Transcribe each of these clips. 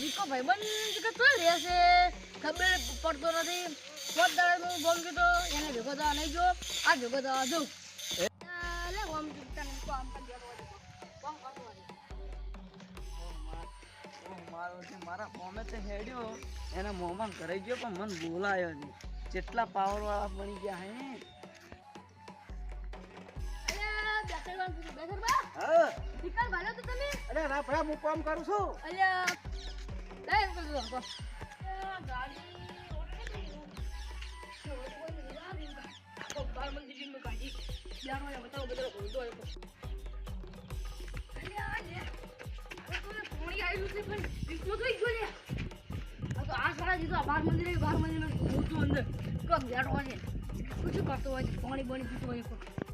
વિકો ભાઈબંધ કે તો રહેશે? ખબર પડતો નથી. પોત દાડે હું ફોન કીધો એને ભેગો થવા નહીં જો આ ભેગો થવા જો લે ઓમ તને કોમ મારો જે મારા ફોમે તે હેડ્યો. એને મોમાં કરી ગયો પણ મન બોલાયો નહીં. જેટલા પાવર વાળા બની ગયા હે. હા. ભાલો તો તમે? અરે રાફડા હું કામ કરું છું. અલ્યા કો બાર મંદિર બાર મંદિરે અંદર કરતો હોય પાણી બની પીતો હોય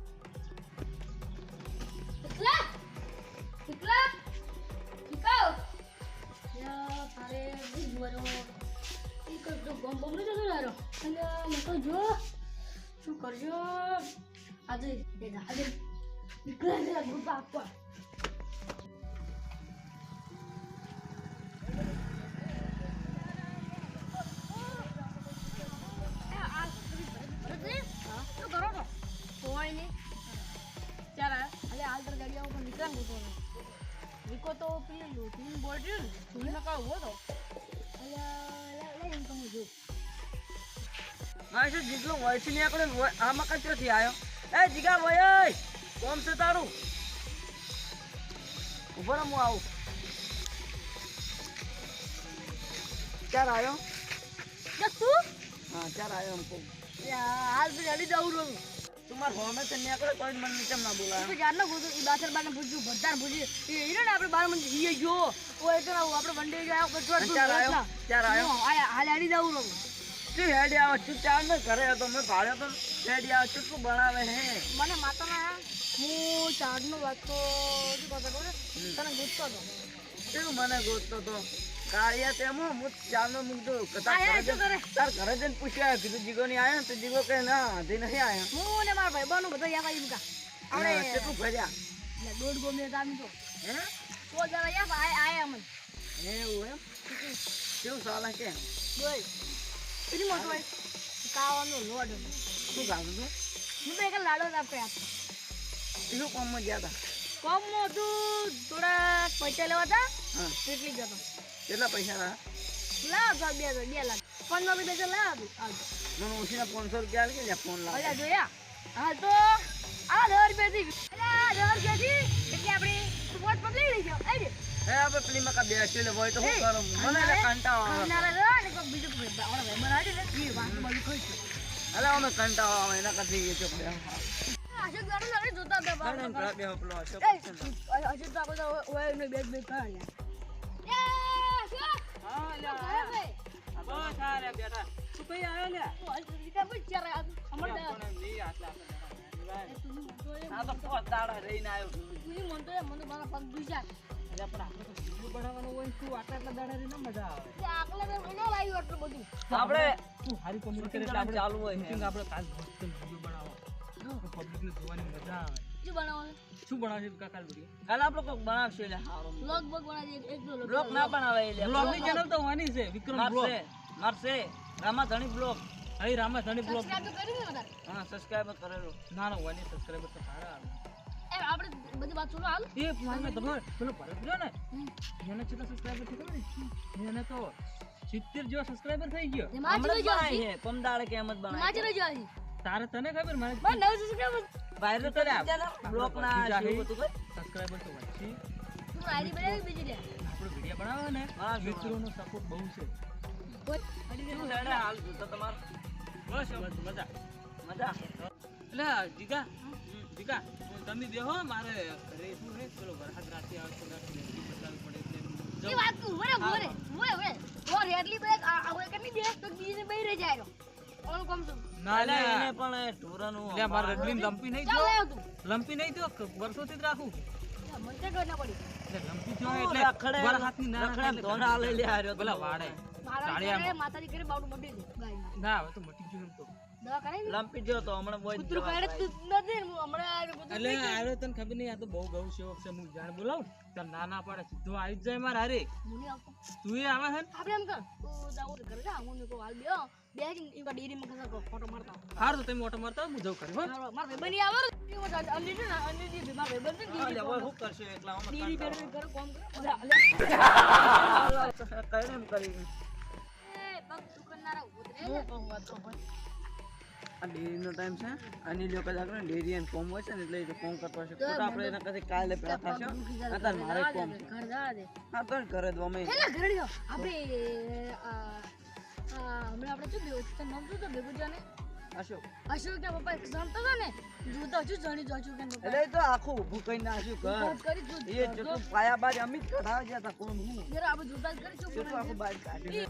ભૂગવાનો એક તો બમ બમ નહીં જતો યારો અને તો જો શું કરજો આજે એ આજે નીકળે ગ્રુપ આપવા કોઈ નહીં ચાલ અલે હાલ તો ગાડી આવું પણ નીકળાને ગોતો વિકો તો પેલી લોટીની બોડી ને તું મારે શું જેટલો વયથી નીકળ્યો આમાં કચરોથી આવ્યો એ જીગા વય કોમ છે તારું? ઊભો હું આવું. ક્યારે આવ્યો તું? હા ક્યારે આવ્યો કહું. હાલ તો ગાડી જવું રહું તું મારા હોમે તે નીકળે કોઈ મને નીચે ના બોલાય? તો જાતનો પૂછું એ બાસર બાને પૂછ્યું ભરતાર પૂછ્યું એ હીરો ને આપણે બાર મંદિર હીએ જો. ઓ એ તો ના આપણે ચાર ચાર હાલ હાલી જવું રહું શું હેડી આવે? ચાર ને? ઘરે હતો મેં તો હેડી આવે. શું બનાવે હે? મને માતાના હું ચારનો વાત તો શું કરતો તને ગુસ્સો તો. મને ગોતતો તો? કાળિયા તેમાં હો, ચારનો મૂકતો તાર ઘરે? જઈને- જન પૂછ્યા કીધું જીગો ની આયા તો જીગો કે ના હજી નહીં આયા. હું ને મારા ભાઈબંધો બધા યાદ આવી ગયા આપણે તું કેટલું ભર્યા? દોડ દોઢ ગોમને તામી તો. હે? સો જણા યાદ આયા આયા અમને એવું એમ? કેવું સાલા કે બોલ. કેટલી મોટો ભાઈ કાવાનો લોડ શું ખાધું તું હું તો એક લાડો જ આ આપતો શું કામમાં ગયા હતા? કમ તું થોડા પૈસા લેવા હતા હા. કેટલી જતો? કેટલા પૈસા હતા લાવ બે હજાર બે લાખ. પંદર રૂપિયા તો લાવ. હતું આવજો મને ઓછીના પાંચસો રૂપિયા આવી ગયા ફોન લાવ. અલ્યા જોયા? હા તો. આ દસ રૂપિયાથી અલ્યા દસ રૂપિયાથી એટલે આપણે વોટ પકડી લઈ જાઓ આવી એ આપણે પેલી મકા બેસી લે હોય તો શું કરું? મને કંટાળો આવે. ખાનારા રહો ને કોઈક બીજું કોઈ આપણા ભાઈ બનાવી દે ને. એ વાત બધું ખાઈશું અલે અમે કંટાળો આવે એના કરતી એ ચોક બે અશોક ગાડું લાગે જોતા બે બાર બે પેલો અશોક એ છે ને. અશોક તો ઓય ને બે બે ખાયા અશોક હા લે બસ તું કઈ આવ્યો લે તો અશોક ચાર અમાર પણ નહીં આટલા આ તો પોત દાડા રહીને આવ્યો તું મન તો મને મારા પગ દુજા એટલે પણ આપણે તો વીડિયો બનાવવાનો હોય શું આટલા આટલા દાડા રહીને મજા આવે તે આકલે તો લાવ્યું આટલું બધું આપણે તું હારી આપણે ચાલુ હોય આપણે કાલ હોસ્ટેલ વિડિયો બનાવો. પબ્લિક ને જોવાની મજા આવે. શું બનાવવાનું શું બનાવશે કાકા વિડિયો કાલે આપણે કોક બનાવશું એટલે હારું બ્લોગ બ્લોગ બનાવી એક દો બ્લોક ના બનાવે. એટલે બ્લોગની ચેનલ તો હોવાની છે વિક્રમ બ્લોગ મારશે. રામા ધણી બ્લોક અહીં રામા ધણી બ્લોગ સબસ્ક્રાઇબ કરી ને બધા? હા સબસ્ક્રાઇબ કરેલો. ના ના હોવાની સબસ્ક્રાઇબર તો સારા આવે એ આપણે બધી વાત છોડો હાલ. એ મારે તમે પેલો ભરત રહ્યો ને? એને કેટલા સબસ્ક્રાઇબર થઈ ખબર એને તો સિત્તેર જેવા સબસ્ક્રાઇબર થઈ ગયો. હમણાં જ બનાવી છે પમદાડે કે એમ બનાવી તારે તને ખબર મારે નવ સબસ્ક્રાઇબર વાયરલ કર્યા બ્લોક ના જેવું હતું સબસ્ક્રાઇબર તો વધશે તું આઈડી બનાવી બીજી લે આપણો વિડિયો બનાવો ને હા, મિત્રોનો સપોર્ટ બહુ છે. શું હેડે હાલ જોતા તમાર? બસ મજા. મજા? એટલે જીગા જીગા તમે દેહો મારે ઘરે શું હે. ચલો વરસાદ રાતે આવે તો રાતે લેસી બદલાવી પડે એટલે એ વાત તું મોરે મોરે મોરે મોરે એટલી બે આ કે નહીં દે તો બીજી બે રહી જાય. ઓન કોમ તો ના એટલે એને પણ ઢોરાનું એટલે મારે રડલીને લંપી નહીં થયો લંપી નહીં થયો વર્ષોથી જ રાખું. મને તો ડર પડી. લંપી થયો એટલે રખડે- વરસાદની ના રખડે ધોરા લઈ લે હાર્યો પેલા વાડે. મારા કાળિયામાં. ઘરે બાવડું મટી દે ના હવે તો મટી ગયું તો. દવા કરાવી દે. લંપી ગયો તો હમણાં બોય કૂતરું કાઢે તો નથી હમણાં એટલે આરો તને ખબર નહીં આ તો બહુ ગૌ સેવક છે હું જાણ બોલાવું તને ના ના પાડે સીધો આવી જ જાય મારે હારે. તું એ આવે છે આપણે એમ કર તું જાવું ઘરે જા હું હાલ બે ફોટો મારતા. હાર તો તમે ઓટો મારતા હું જઉં કરી હો. મારો આવે ને, મારો ડેરી એકલા ડેરી બેરી કરે, કોમ કરે. એમ કરી એ, પગ કહું વાત તો ભાઈ. આ ડેરીનો ટાઈમ છે. અને લોકો ને ડેરી અને કોમ હોય છે ને એટલે એ કોમ કરતો આપણે એના કદી કાલે પેલા થશે. અત્યારે મારે કોમ જવા દે, છે. ઘરે જવા દે. હા તો કરે દો અમે. એલા, ઘરે આપણે આ, હમણાં આપણે શું ભેગું તને નામ શું હતું ભેગું જાને? અશોક અશોક કે પપ્પા એક જાણતો ને જોતા છું જાણી જો અશોક કે એટલે તો આખું ઊભું કરી નાખ્યું ઘર કરી તું એ જેટલું પાયા બાજ અમે જ કઢાવી કોણ હું જરા આપણે જોતા જ આખું છે. જ.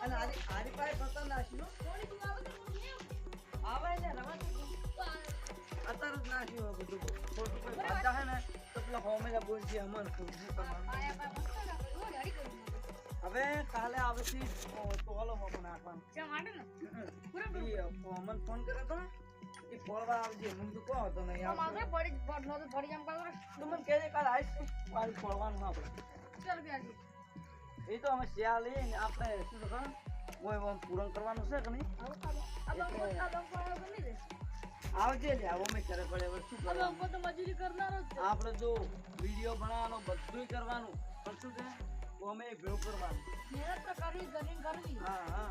અને આરી- આરી પાસે પતંગ નાખ્યું. આવે ને દે. અત્યારે જ નાખ્યું આ બધું ખોટું કોઈ બાધા હે ને તો પેલા હોમેલા બોલ છે અમર શું કરવાનું હવે કાલે આવેથી ટોલો મોકો નાખવાનો ઈ અમન ફોન કર્યો તો ને એ ફોડવા આવજે મને તો કહો હતો નહીં આવતો તો મને કહેજે કાલે આવીશ ને, કાલે ફોડવાનું આપણે એ તો અમે શિયા લઈએ ને આપણે શું તો ખબર કોઈ આમ પૂરણ કરવાનું છે કે નહીં આવજે લે આવો મેં કરે પડે હવે શું કરવાનું મજૂરી કરનારો જ. આપણે જો વીડિયો બનાવવાનો બધું કરવાનું પણ શું છે તો અમે ભેગું કરવાનું મહેનત તો કરવી કરીને કરવી હા હા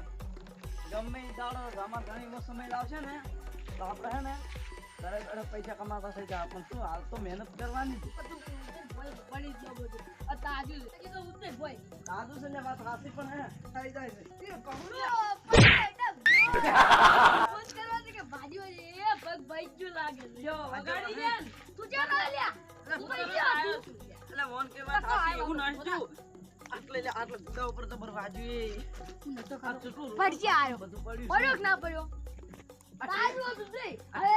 ગમે દાડો આમાં ઘણી સમય લાવશે ને તો આપણે હે ને ઘરે ઘરે પૈસા કમાતા થઈ જાય પણ શું હાલ તો મહેનત કરવાની બની જ બધું. આ તાજુ છે. એ તો ઉતરે ભોય. સાદું છે ને વાત પણ હે થઈ જાય છે એ કહું ને. ખુશ કરવાથી કે ભાજી હોય એ પગ ભાઈ લાગે. જો, વગાડી દે. તું ચાલ લ્યા. તું જા, એટલે વોન કે વાત હાથી હું નડજુ આટલે લે આટલે ગુડા ઉપર તો બરવાજી હું નતો આ ખાતો. ચૂંટું પડશે આયો. બધું પડ્યું પડ્યો કે ના પડ્યો? તાજુ હતું તે. હવે?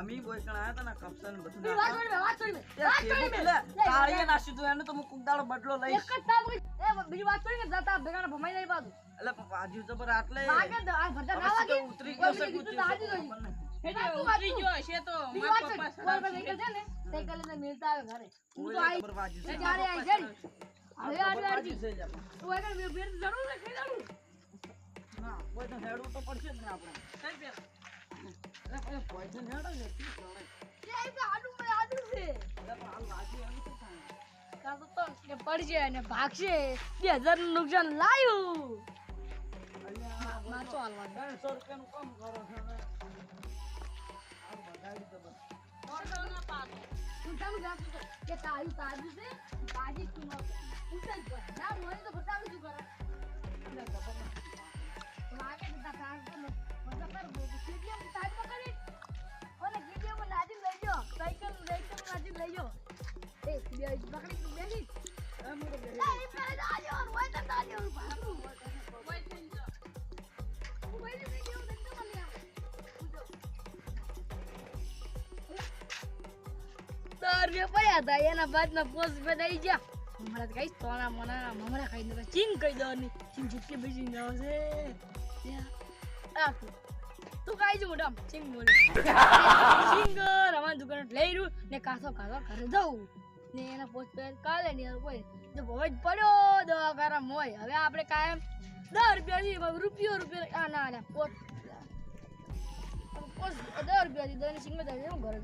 અમી બોય કણ આયા તા કપસન બધું ના વાત નાખવા. વાત છોડી વાત છોડી દે. પેલા કાળીએ નાખ્યું તું એને તો હું કુકદાડો બદલો લઈ એક જ તાપ એ બીજી વાત છોડી ને જતા ભેગાને ભમાઈ જાય બાજુ. એટલે વાજુ તો આટલે. આ ભરતા ના લાગે ઉતરી ગયો છે બીજું પડશે અને ભાગશે. બે હજારનું નુકસાન લાયું. માથું હાલવાનું. ત્રણસો રૂપિયાનું કામ કરો છો ને. બગાડી તો બસ. હું તમને જાણતો હતો કે તાજુ તાજુ છે તાજી કિંમત ઉતર જ ના હોય તો બતાવું શું કરે એટલે ખબર નથી. લાગે છે તાર તાર તો ન- મજા કર બહુ. પકડી. ઓલે KTM માં લઈ જાઓ. સાયકલ સાયકલમાં નાચીને લઈ જાઓ. એ બે પકડી તું બેસી. તો તો મમરા ખાઈ છે. તું. મોટા દુકાન લઈ રહ્યું ને કાસો કાસો ઘરે જવું. ને એના પોસ્ટ કાલે નહીં કોઈ જો પડ્યો દવાખાના હોય. હવે આપણે કાયમ દસ રૂપિયાથી રૂપિયો રૂપિયો આ ના ના પોસ્ટ દસ રૂપિયાથી દસ સિંગમાં જાય ઘરે